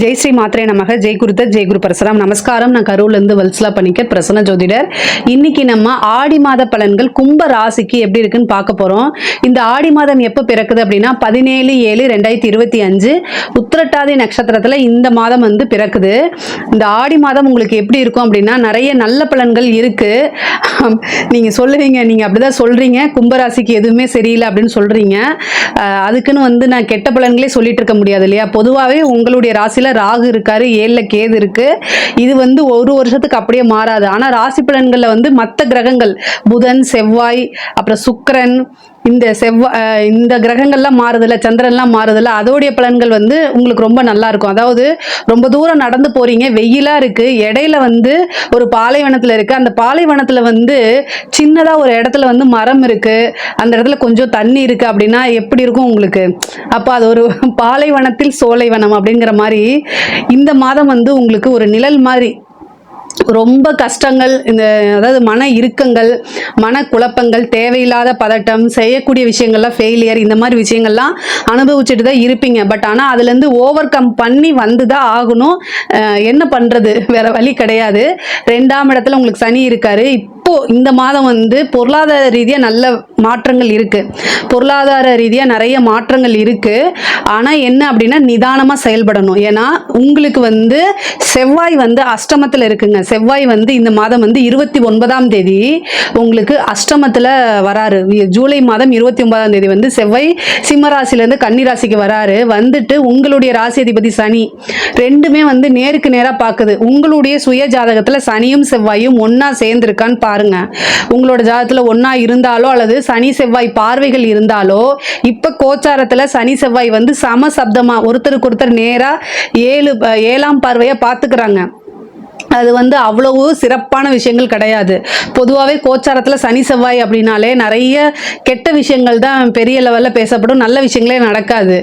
ஜெய் ஸ்ரீ மாத்திரை நமக. ஜெய் குருத்த ஜெய் குரு பரசுராம். நமஸ்காரம். நான் கரூர்லேருந்து வல்சலா பணிக்கர் பிரசன்ன ஜோதிடர். இன்னைக்கு நம்ம ஆடி மாத பலன்கள் கும்ப ராசிக்கு எப்படி இருக்குன்னு பார்க்க போறோம். இந்த ஆடி மாதம் எப்போ பிறக்குது அப்படின்னா பதினேழு ஏழு ரெண்டாயிரத்தி இருபத்தி அஞ்சு உத்திரட்டாதி நட்சத்திரத்தில் இந்த மாதம் வந்து பிறக்குது. இந்த ஆடி மாதம் உங்களுக்கு எப்படி இருக்கும் அப்படின்னா நிறைய நல்ல பலன்கள் இருக்குது நீங்கள் சொல்லுவீங்க நீங்கள் அப்படி தான் சொல்கிறீங்க கும்பராசிக்கு எதுவுமே சரியில்லை அப்படின்னு சொல்கிறீங்க அதுக்குன்னு வந்து நான் கெட்ட பலன்களே சொல்லிட்டு இருக்க முடியாது இல்லையா? பொதுவாகவே உங்களுடைய ராசியில ராகு இருக்காரு ஏழுல கேது இருக்கு. இது வந்து ஒரு வருஷத்துக்கு அப்படியே மாறாது. ஆனா ராசி பலன்கள்ல வந்து மற்ற கிரகங்கள் புதன் செவ்வாய் அப்புறம் சுக்கரன் இந்த செவ்வாய் இந்த கிரகங்கள்லாம் மாறுதில்ல சந்திரன்லாம் மாறுதில்ல அதோடைய பலன்கள் வந்து உங்களுக்கு ரொம்ப நல்லா இருக்கும். அதாவது ரொம்ப தூரம் நடந்து போறீங்க வெயிலா இருக்கு இடையில வந்து ஒரு பாலைவனத்துல இருக்கு. அந்த பாலைவனத்துல வந்து சின்னதா ஒரு இடத்துல வந்து மரம் இருக்கு. அந்த இடத்துல கொஞ்சம் தண்ணி இருக்கு அப்படின்னா எப்படி இருக்கும் உங்களுக்கு? அப்போ அது ஒரு பாலைவனத்தில் சோலைவனம் அப்படிங்கிற மாதிரி இந்த மாதம் வந்து உங்களுக்கு ஒரு நிழல் மாதிரி ரொம்ப கஷ்டங்கள் இந்த அதாவது மன இறுக்கங்கள் மன குழப்பங்கள் தேவையில்லாத பதட்டம் செய்யக்கூடிய விஷயங்கள்லாம் ஃபெயிலியர் இந்த மாதிரி விஷயங்கள்லாம் அனுபவிச்சுட்டு தான் இருப்பீங்க. பட் ஆனால் அதுலேருந்து ஓவர் கம் பண்ணி வந்து தான் ஆகணும் என்ன பண்ணுறது வேற வழி கிடையாது. ரெண்டாம் இடத்துல உங்களுக்கு சனி இருக்காரு. இப்போ இந்த மாதம் வந்து பொருளாதார ரீதியாக நல்ல மாற்றங்கள் இருக்கு. பொருளாதார ரீதியாக நிறைய மாற்றங்கள் இருக்கு. ஆனால் என்ன அப்படின்னா நிதானமாக செயல்படணும். ஏன்னா உங்களுக்கு வந்து செவ்வாய் வந்து அஷ்டமத்தில் இருக்குங்க. செவ்வாய் வந்து இந்த மாதம் வந்து இருபத்தி ஒன்பதாம் தேதி உங்களுக்கு அஷ்டமத்தில் வராரு. ஜூலை மாதம் இருபத்தி ஒன்பதாம் தேதி வந்து செவ்வாய் சிம்மராசிலேருந்து கன்னிராசிக்கு வராரு. வந்துட்டு உங்களுடைய ராசி அதிபதி சனி ரெண்டுமே வந்து நேருக்கு நேராக பார்க்குது. உங்களுடைய சுய ஜாதகத்தில் சனியும் செவ்வாயும் ஒன்றா சேர்ந்துருக்கான்னு பாருங்க. உங்களோட ஜாதகத்தில் ஒன்றா இருந்தாலோ அல்லது சனி செவ்வாய் பார்வைகள் இருந்தாலோ இப்போ கோச்சாரத்தில் சனி செவ்வாய் வந்து சம சப்தமாக ஒருத்தருக்கு ஒருத்தர் நேராக ஏழு ஏழாம் பார்வையை பார்த்துக்கிறாங்க. அது வந்து அவ்வளவு சிறப்பான விஷயங்கள் கிடையாது. பொதுவாகவே கோச்சாரத்தில் சனி செவ்வாய் அப்படின்னாலே நிறைய கெட்ட விஷயங்கள் தான் பெரிய லெவலில் பேசப்படும். நல்ல விஷயங்களே நடக்காது.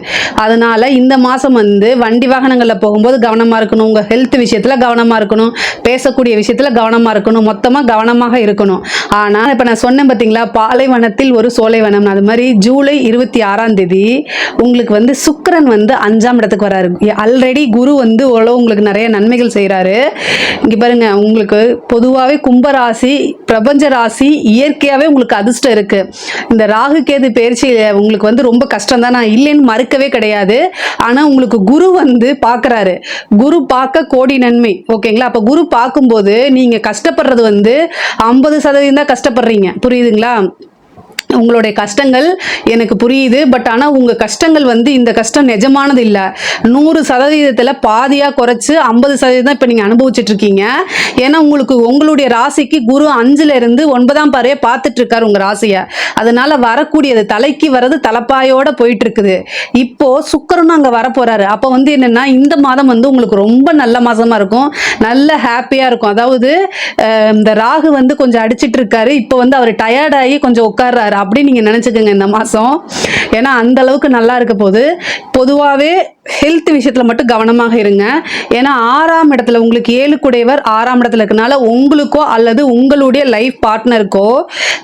அதனால இந்த மாதம் வந்து வண்டி வாகனங்களில் போகும்போது கவனமாக இருக்கணும். உங்கள் ஹெல்த் விஷயத்தில் கவனமாக இருக்கணும். பேசக்கூடிய விஷயத்தில் கவனமாக இருக்கணும். மொத்தமாக கவனமாக இருக்கணும். ஆனால் இப்போ நான் சொன்னேன் பார்த்தீங்களா பாலைவனத்தில் ஒரு சோலைவனம். அது மாதிரி ஜூலை இருபத்தி ஆறாம் தேதி உங்களுக்கு வந்து சுக்கரன் வந்து அஞ்சாம் இடத்துக்கு வராரு. ஆல்ரெடி குரு வந்து ஓரளவு உங்களுக்கு நிறைய நன்மைகள் செய்கிறாரு இங்கே பாருங்க உங்களுக்கு பொதுவாகவே கும்பராசி பிரபஞ்ச ராசி இயற்கையாகவே உங்களுக்கு அதிர்ஷ்டம் இருக்கு. இந்த ராகு கேது பயிற்சியில் உங்களுக்கு வந்து ரொம்ப கஷ்டம் தான். நான் இல்லைன்னு மறுக்கவே கிடையாது. ஆனால் உங்களுக்கு குரு வந்து பார்க்குறாரு. குரு பார்க்க கோடி நன்மை ஓகேங்களா? அப்போ குரு பார்க்கும்போது நீங்கள் கஷ்டப்படுறது வந்து ஐம்பது சதவீதம் தான் கஷ்டப்படுறீங்க. புரியுதுங்களா? உங்களுடைய கஷ்டங்கள் எனக்கு புரியுது. பட் ஆனால் உங்கள் கஷ்டங்கள் வந்து இந்த கஷ்டம் நிஜமானது இல்லை. நூறு சதவீதத்தில் பாதியாக குறைச்சி ஐம்பது சதவீதம் இப்போ நீங்கள் அனுபவிச்சுட்டு இருக்கீங்க. ஏன்னா உங்களுக்கு உங்களுடைய ராசிக்கு குரு அஞ்சுலேருந்து ஒன்பதாம் பாறையை பார்த்துட்ருக்கார் உங்கள் ராசியை. அதனால் வரக்கூடியது தலைக்கு வர்றது தலைப்பாயோட போயிட்டுருக்குது இப்போது சுக்கரனும் அங்கே வரப்போகிறாரு அப்போ வந்து என்னென்னா இந்த மாதம் வந்து உங்களுக்கு ரொம்ப நல்ல மாதமாக இருக்கும். நல்ல ஹாப்பியாக இருக்கும். அதாவது இந்த ராகு வந்து கொஞ்சம் அடிச்சிட்டு இருக்காரு. இப்போ வந்து அவர் டயர்டாகி கொஞ்சம் உட்கார்றாரு. அப்படி நீங்கள் நினச்சிக்கோங்க இந்த மாதம் ஏன்னா அந்த அளவுக்கு நல்லா இருக்க போது பொதுவாகவே ஹெல்த் விஷயத்தில் மட்டும் கவனமாக இருங்க. ஏன்னா ஆறாம் இடத்துல உங்களுக்கு ஏழு குடையவர் ஆறாம் இடத்துல இருக்கனால உங்களுக்கோ அல்லது உங்களுடைய லைஃப் பார்ட்னருக்கோ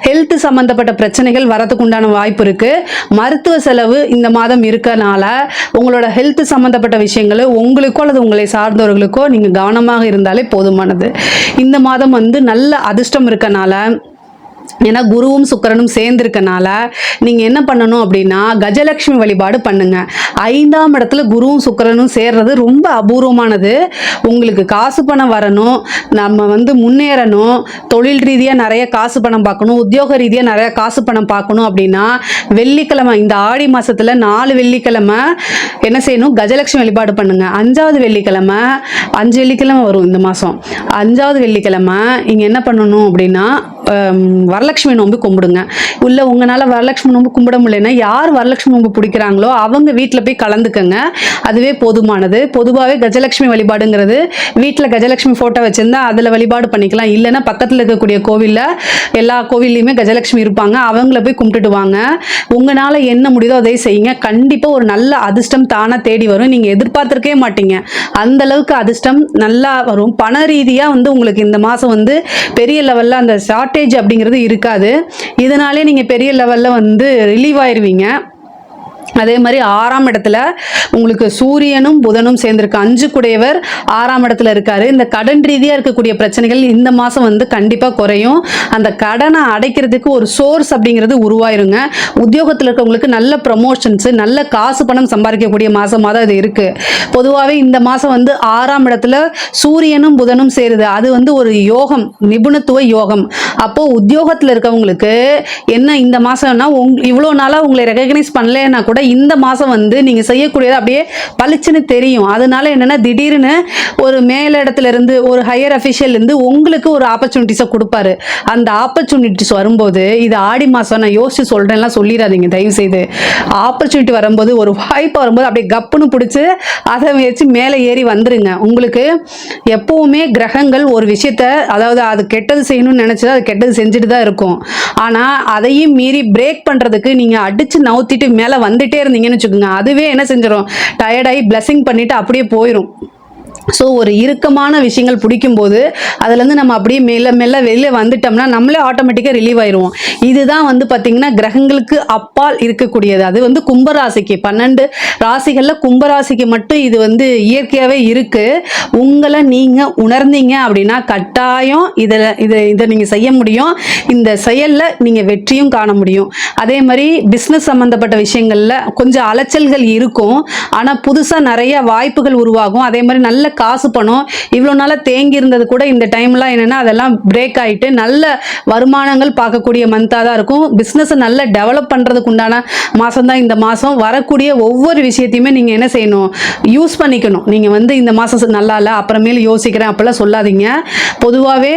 ஹெல்த் சம்மந்தப்பட்ட பிரச்சனைகள் வரதுக்கு உண்டான வாய்ப்பு இருக்கு. மருத்துவ செலவு இந்த மாதம் இருக்கனால உங்களோட ஹெல்த் சம்மந்தப்பட்ட விஷயங்களை உங்களுக்கோ அல்லது உங்களை சார்ந்தவர்களுக்கோ நீங்கள் கவனமாக இருந்தாலே போதுமானது. இந்த மாதம் வந்து நல்ல அதிர்ஷ்டம் இருக்கனால ஏன்னா குருவும் சுக்கிரனும் சேர்ந்துருக்கனால நீங்கள் என்ன பண்ணணும் அப்படின்னா கஜலட்சுமி வழிபாடு பண்ணுங்க. ஐந்தாம் இடத்துல குருவும் சுக்கிரனும் சேர்றது ரொம்ப அபூர்வமானது. உங்களுக்கு காசு பணம் வரணும் நம்ம வந்து முன்னேறணும் தொழில் ரீதியாக நிறைய காசு பணம் பார்க்கணும் உத்தியோக ரீதியாக நிறைய காசு பணம் பார்க்கணும் அப்படின்னா வெள்ளிக்கிழமை இந்த ஆடி மாதத்தில் நாலு வெள்ளிக்கிழமை என்ன செய்யணும்? கஜலட்சுமி வழிபாடு பண்ணுங்க. அஞ்சாவது வெள்ளிக்கிழமை அஞ்சு வெள்ளிக்கிழமை வரும் இந்த மாதம் அஞ்சாவது வெள்ளிக்கிழமை இங்கே என்ன பண்ணணும் அப்படின்னா வர வரலட்சுமி நோன்பு கும்பிடுங்க. இல்லை உங்களால் வரலட்சுமி நோன்பு கும்பிட முடியலன்னா யார் வரலட்சுமி நோன்பு பிடிக்கிறாங்களோ அவங்க வீட்டில் போய் கலந்துக்கங்க. அதுவே போதுமானது. பொதுவாகவே கஜலட்சுமி வழிபாடுங்கிறது வீட்டில் கஜலட்சுமி ஃபோட்டோ வச்சுருந்தா அதில் வழிபாடு பண்ணிக்கலாம். இல்லைன்னா பக்கத்தில் இருக்கக்கூடிய கோவிலில் எல்லா கோவில்லையுமே கஜலட்சுமி இருப்பாங்க. அவங்கள போய் கும்பிட்டுட்டு வாங்க. உங்களால் என்ன முடியுதோ அதை செய்யுங்க. கண்டிப்பாக ஒரு நல்ல அதிர்ஷ்டம் தானாக தேடி வரும். நீங்கள் எதிர்பார்த்துருக்கவே மாட்டீங்க. அந்த அளவுக்கு அதிர்ஷ்டம் நல்லா வரும். பண ரீதியாக வந்து உங்களுக்கு இந்த மாதம் வந்து பெரிய லெவலில் அந்த ஷார்ட்டேஜ் அப்படிங்கிறது இருக்காது. இதனாலே நீங்கள் பெரிய லெவலில் வந்து ரிலீவ் ஆயிடுவீங்க அதே மாதிரி ஆறாம் இடத்துல உங்களுக்கு சூரியனும் புதனும் சேர்ந்திருக்கு. அஞ்சு குடையவர் ஆறாம் இடத்துல இருக்காரு. இந்த கடன் ரீதியாக இருக்கக்கூடிய பிரச்சனைகள் இந்த மாதம் வந்து கண்டிப்பாக குறையும். அந்த கடனை அடைக்கிறதுக்கு ஒரு சோர்ஸ் அப்படிங்கிறது உருவாயிருங்க. உத்தியோகத்தில் இருக்கவங்களுக்கு நல்ல ப்ரமோஷன்ஸ் நல்ல காசு பணம் சம்பாதிக்கக்கூடிய மாதமாக தான் இது இருக்கு. பொதுவாகவே இந்த மாதம் வந்து ஆறாம் இடத்துல சூரியனும் புதனும் சேருது. அது வந்து ஒரு யோகம் நிபுணத்துவ யோகம். அப்போ உத்தியோகத்தில் இருக்கவங்களுக்கு என்ன இந்த மாதம்னா உங் இவ்வளோ நாளாக உங்களை ரெகக்னைஸ் பண்ணலைன்னா கூட இந்த மாதம் வந்து நீங்கள் செய்யக்கூடியது அப்படியே பளிச்சுன்னு தெரியும். அதனால என்னென்னா திடீர்னு ஒரு மேலிடத்துலேருந்து ஒரு ஹையர் அஃபிஷியல்லேருந்து உங்களுக்கு ஒரு ஆப்பர்ச்சுனிட்டிஸை கொடுப்பாரு. அந்த ஆப்பர்ச்சுனிட்டிஸ் வரும்போது இது ஆடி மாதம் நான் யோசிச்சு சொல்கிறேன்லாம் சொல்லிடாதீங்க தயவு செய்து ஆப்பர்ச்சுனிட்டி வரும்போது ஒரு வாய்ப்பு வரும்போது அப்படியே கப்புன்னு பிடிச்சி அதை வச்சு மேலே ஏறி வந்துருங்க. உங்களுக்கு எப்போவுமே கிரகங்கள் ஒரு விஷயத்த அதாவது அது கெட்டது செய்யணும்னு நினச்சது அது கெட்டது செஞ்சுட்டு தான் இருக்கும். ஆனால் அதையும் மீறி பிரேக் பண்ணுறதுக்கு நீங்கள் அடித்து நவுத்திட்டு மேலே வந்து வந்துட்டே இருந்தீங்கன்னு வச்சுக்கோங்க. அதுவே என்ன செஞ்சிடும் டயர்டாகி பிளஸிங் பண்ணிட்டு அப்படியே போயிடும் ஸோ ஒரு இறுக்கமான விஷயங்கள் பிடிக்கும்போது அதுலேருந்து நம்ம அப்படியே மெல்ல மெல்ல வெளியே வந்துட்டோம்னா நம்மளே ஆட்டோமேட்டிக்காக ரிலீவ் ஆயிடுவோம் இதுதான் வந்து பார்த்திங்கன்னா கிரகங்களுக்கு அப்பால் இருக்கக்கூடியது. அது வந்து கும்பராசிக்கு பன்னெண்டு ராசிகளில் கும்பராசிக்கு மட்டும் இது வந்து இயற்கையாகவே இருக்குது உங்களை நீங்கள் உணர்ந்தீங்க அப்படின்னா கட்டாயம் இதில் இதை இதை நீங்கள் செய்ய முடியும். இந்த செயலில் நீங்கள் வெற்றியும் காண முடியும். அதே மாதிரி பிஸ்னஸ் சம்மந்தப்பட்ட விஷயங்களில் கொஞ்சம் அலைச்சல்கள் இருக்கும். ஆனால் புதுசாக நிறைய வாய்ப்புகள் உருவாகும். அதே மாதிரி நல்ல காசு பணம் இவ்வளோ நாளாக தேங்கி இருந்தது கூட இந்த டைம்லாம் என்னென்னா அதெல்லாம் பிரேக் ஆகிட்டு நல்ல வருமானங்கள் பார்க்கக்கூடிய மந்தாக தான் இருக்கும். பிஸ்னஸை நல்லா டெவலப் பண்ணுறதுக்கு உண்டான மாதம் தான் இந்த மாதம் வரக்கூடிய ஒவ்வொரு விஷயத்தையுமே நீங்கள் என்ன செய்யணும்? யூஸ் பண்ணிக்கணும். நீங்கள் வந்து இந்த மாதம் நல்லா இல்லை அப்புறமேல் யோசிக்கிறேன் அப்போல்லாம் சொல்லாதீங்க. பொதுவாகவே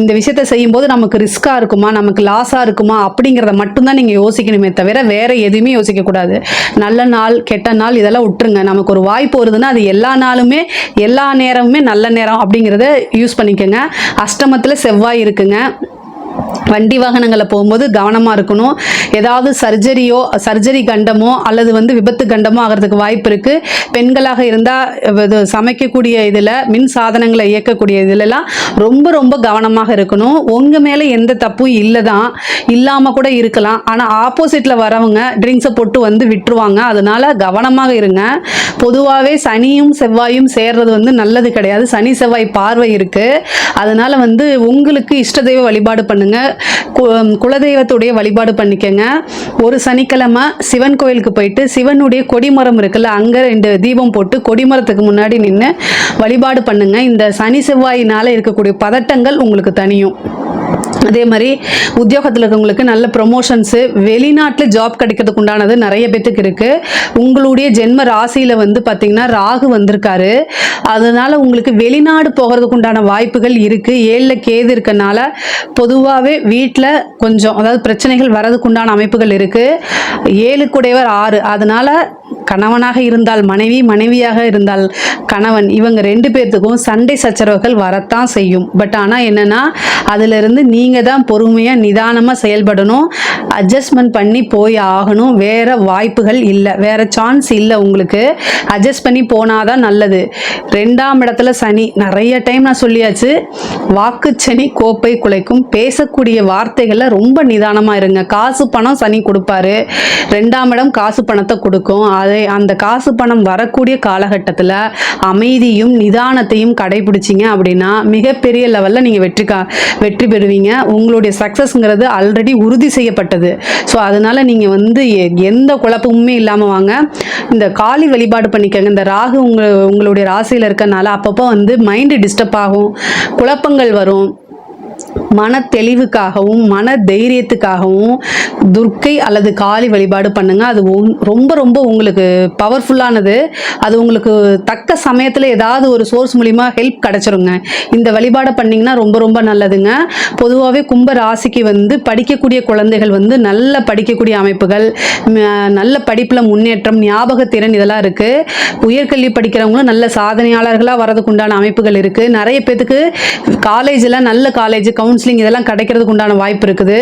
இந்த விஷயத்தை செய்யும்போது நமக்கு ரிஸ்க்காக இருக்குமா? நமக்கு லாஸாக இருக்குமா? அப்படிங்கிறத மட்டும்தான் நீங்கள் யோசிக்கணுமே தவிர வேறு எதுவுமே யோசிக்கக்கூடாது. நல்ல நாள் கெட்ட நாள் இதெல்லாம் விட்டுருங்க. நமக்கு ஒரு வாய்ப்பு வருதுன்னா அது எல்லா நாளுமே எல்லா நேரமுமே நல்ல நேரம் அப்படிங்கிறத யூஸ் பண்ணிக்கோங்க. அஷ்டமத்தில் செவ்வாய் இருக்குங்க. வண்டி வாகனங்களை போகும்போது கவனமாக இருக்கணும். ஏதாவது சர்ஜரியோ சர்ஜரி கண்டமோ அல்லது வந்து விபத்து கண்டமோ ஆகிறதுக்கு வாய்ப்பு இருக்குது பெண்களாக இருந்தால் இது சமைக்கக்கூடிய இதில் மின் சாதனங்களை இயக்கக்கூடிய இதிலெல்லாம் ரொம்ப ரொம்ப கவனமாக இருக்கணும். உங்கள் மேலே எந்த தப்பும் இல்லை தான் இல்லாமல் கூட இருக்கலாம். ஆனால் ஆப்போசிட்டில் வரவங்க ட்ரிங்க்ஸை போட்டு வந்து விட்டுருவாங்க. அதனால் கவனமாக இருங்க. பொதுவாகவே சனியும் செவ்வாயும் சேர்றது வந்து நல்லது கிடையாது. சனி செவ்வாய் பார்வை இருக்குது அதனால் வந்து உங்களுக்கு இஷ்ட தெய்வ வழிபாடு பண்ணுங்கள் குலதெய்வத்துடைய வழிபாடு பண்ணிக்கங்க. ஒரு சனிக்கிழமை சிவன் கோயிலுக்கு போயிட்டு சிவனுடைய கொடிமரம் இருக்குல்ல அங்கே ரெண்டு தீபம் போட்டு கொடிமரத்துக்கு முன்னாடி நின்று வழிபாடு பண்ணுங்க. இந்த சனி செவ்வாயினால் இருக்கக்கூடிய பதட்டங்கள் உங்களுக்கு தனியும் அதே மாதிரி உத்தியோகத்தில் இருக்கவங்களுக்கு நல்ல ப்ரொமோஷன்ஸு வெளிநாட்டில் ஜாப் கிடைக்கிறதுக்கு உண்டானது நிறைய பேத்துக்கு இருக்குது உங்களுடைய ஜென்ம ராசியில் வந்து பார்த்திங்கன்னா ராகு வந்திருக்காரு. அதனால் உங்களுக்கு வெளிநாடு போகிறதுக்கு உண்டான வாய்ப்புகள் இருக்குது ஏழில் கேது இருக்கனால பொதுவாகவே வீட்டில் கொஞ்சம் அதாவது பிரச்சனைகள் வரதுக்கு உண்டான அமைப்புகள் இருக்குது ஏழுக்குடையவர் ஆறு. அதனால் கணவனாக இருந்தால் மனைவி மனைவியாக இருந்தால் கணவன். இவங்க ரெண்டு பேர்த்துக்கும் சண்டை சச்சரவுகள் வரத்தான் செய்யும். பட் ஆனால் என்னென்னா அதிலிருந்து நீங்கள் தான் பொறுமையாக நிதானமாக செயல்படணும். அட்ஜஸ்ட்மெண்ட் பண்ணி போய் ஆகணும். வேறு வாய்ப்புகள் இல்லை. வேறு சான்ஸ் இல்லை உங்களுக்கு. அட்ஜஸ்ட் பண்ணி போனாதான் நல்லது. ரெண்டாம் இடத்துல சனி. நிறைய டைம் நான் சொல்லியாச்சு. வாக்கு சனி கோப்பை குலைக்கும். பேசக்கூடிய வார்த்தைகளில் ரொம்ப நிதானமாக இருங்க. காசு பணம் சனி கொடுப்பாரு. ரெண்டாம் இடம் காசு பணத்தை கொடுக்கும். அது அந்த காசு பணம் வரக்கூடிய காலகட்டத்தில் அமைதியும் நிதானத்தையும் கடைபிடிச்சிங்க அப்படின்னா மிகப்பெரிய லெவலில் நீங்கள் வெற்றி கா வெற்றி பெறுவீங்க. உங்களுடைய சக்ஸஸ்ங்கிறது ஆல்ரெடி உறுதி செய்யப்பட்டது. ஸோ அதனால் நீங்கள் வந்து எ- எந்த குழப்பமுமே இல்லாமல் வாங்க. இந்த காளி வழிபாடு பண்ணிக்கங்க. இந்த ராகு உங்க உங்களுடைய ராசியில் இருக்கிறனால அப்பப்போ வந்து மைண்டு டிஸ்டர்ப் ஆகும். குழப்பங்கள் வரும். மன தெளிவுக்காகவும் மன தைரியத்துக்காகவும் துர்க்கை அல்லது காளி வழிபாடு பண்ணுங்க. அது ரொம்ப ரொம்ப உங்களுக்கு பவர்ஃபுல்லானது அது உங்களுக்கு தக்க சமயத்தில் ஏதாவது ஒரு சோர்ஸ் மூலிமா ஹெல்ப் கிடச்சிருங்க. இந்த வழிபாடை பண்ணிங்கன்னா ரொம்ப ரொம்ப நல்லதுங்க. பொதுவாகவே கும்ப ராசிக்கு வந்து படிக்கக்கூடிய குழந்தைகள் வந்து நல்ல படிக்கக்கூடிய அமைப்புகள் நல்ல படிப்பில் முன்னேற்றம் ஞாபகத்திறன் இதெல்லாம் இருக்குது உயர்கல்வி படிக்கிறவங்களும் நல்ல சாதனையாளர்களாக வரதுக்குண்டான அமைப்புகள் இருக்குது நிறைய பேத்துக்கு காலேஜில் நல்ல காலேஜ் கவுன்சிலிங் இதெல்லாம் கிடைக்கிறதுக்கு உண்டான வாய்ப்பு இருக்குது.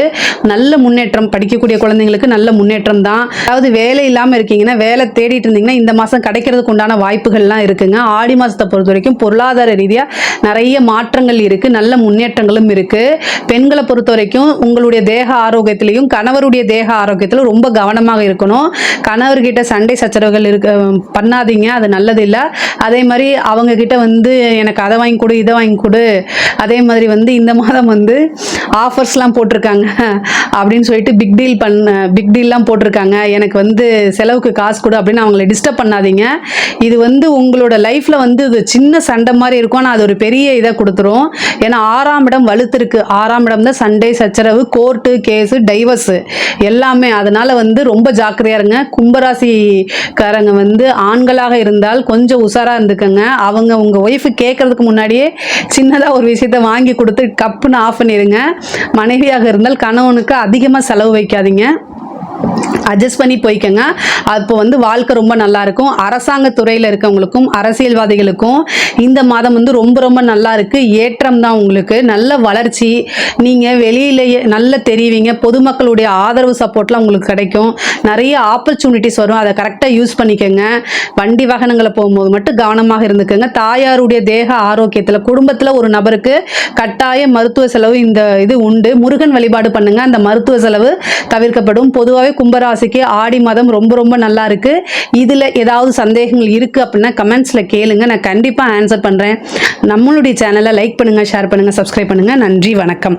நல்ல முன்னேற்றம் படிக்கக்கூடிய குழந்தைங்களுக்கு நல்ல முன்னேற்றம் தான். அதாவது வேலை இல்லாமல் இருக்கீங்கன்னா வேலை தேடிட்டு இருந்தீங்கன்னா இந்த மாதம் கிடைக்கிறதுக்கு உண்டான வாய்ப்புகள்லாம் இருக்குங்க. ஆடி மாதத்தை பொறுத்த வரைக்கும் பொருளாதார ரீதியாக நிறைய மாற்றங்கள் இருக்குது நல்ல முன்னேற்றங்களும் இருக்குது பெண்களை பொறுத்த வரைக்கும் உங்களுடைய தேக ஆரோக்கியத்திலையும் கணவருடைய தேக ஆரோக்கியத்திலும் ரொம்ப கவனமாக இருக்கணும். கணவர்கிட்ட சண்டை சச்சரவுகள் இருக்க பண்ணாதீங்க. அது நல்லது இல்லை அதே மாதிரி அவங்க கிட்ட வந்து எனக்கு அதை வாங்கி கொடு இதை வாங்கி கொடு. அதே மாதிரி வந்து இந்த மாதம் வந்து ஆஃபர்ஸ்லாம் போட்டிருக்காங்க அப்படின்னு சொல்லிட்டு பிக் டீல் பண்ண பிக் டீல்லாம் போட்டிருக்காங்க. எனக்கு வந்து செலவுக்கு காசு கொடு அப்படின்னு அவங்கள டிஸ்டர்ப் பண்ணாதீங்க. இது வந்து உங்களோட லைஃப்பில் வந்து இது சின்ன சண்டை மாதிரி இருக்கும். ஆனால் அது ஒரு பெரிய இதை கொடுத்துரும். ஏன்னா ஆறாம் இடம் வலுத்திருக்கு. ஆறாம் இடம் தான் சண்டை சச்சரவு கோர்ட்டு கேஸு டைவர்ஸு எல்லாமே. அதனால் வந்து ரொம்ப ஜாக்கிரதையாக இருங்க. கும்பராசிக்காரங்க வந்து ஆண்களாக இருந்தால் கொஞ்சம் உஷாராக இருந்துக்கங்க. அவங்க உங்கள் ஒய்ஃபு கேட்கறதுக்கு முன்னாடியே சின்னதாக ஒரு விஷயத்த வாங்கி கொடுத்து கப்புன்னு ஆஃப் பண்ணிடுங்க மனைவியாக இருந்தால் கணவனுக்கு அதிகமாக செலவு வைக்காதீங்க. அட்ஜஸ்ட் பண்ணி போய்க்கோங்க. அப்போ வந்து வாழ்க்கை ரொம்ப நல்லா இருக்கும் அரசாங்க துறையில் இருக்கவங்களுக்கும் அரசியல்வாதிகளுக்கும் இந்த மாதம் வந்து ரொம்ப ரொம்ப நல்லா இருக்கு ஏற்றம் தான் உங்களுக்கு. நல்ல வளர்ச்சி. நீங்கள் வெளியிலேயே நல்ல தெரிவிங்க. பொதுமக்களுடைய ஆதரவு சப்போர்ட்லாம் உங்களுக்கு கிடைக்கும். நிறைய ஆப்பர்ச்சுனிட்டிஸ் வரும். அதை கரெக்டாக யூஸ் பண்ணிக்கோங்க. வண்டி வாகனங்களை போகும்போது மட்டும் கவனமாக இருந்துக்கோங்க. தாயாருடைய தேக ஆரோக்கியத்தில் குடும்பத்தில் ஒரு நபருக்கு கட்டாய மருத்துவ செலவு இந்த இது உண்டு. முருகன் வழிபாடு பண்ணுங்க. அந்த மருத்துவ செலவு தவிர்க்கப்படும். பொதுவாக பொதுவாகவே கும்பராசிக்கு ஆடி மாதம் ரொம்ப ரொம்ப நல்லா இருக்கு. இதில் ஏதாவது சந்தேகங்கள் இருக்கு அப்படின்னா கமெண்ட்ஸில் கேளுங்க. நான் கண்டிப்பாக ஆன்சர் பண்ணுறேன் நம்மளுடைய சேனலை லைக் பண்ணுங்க ஷேர் பண்ணுங்க சப்ஸ்கிரைப் பண்ணுங்க. நன்றி வணக்கம்.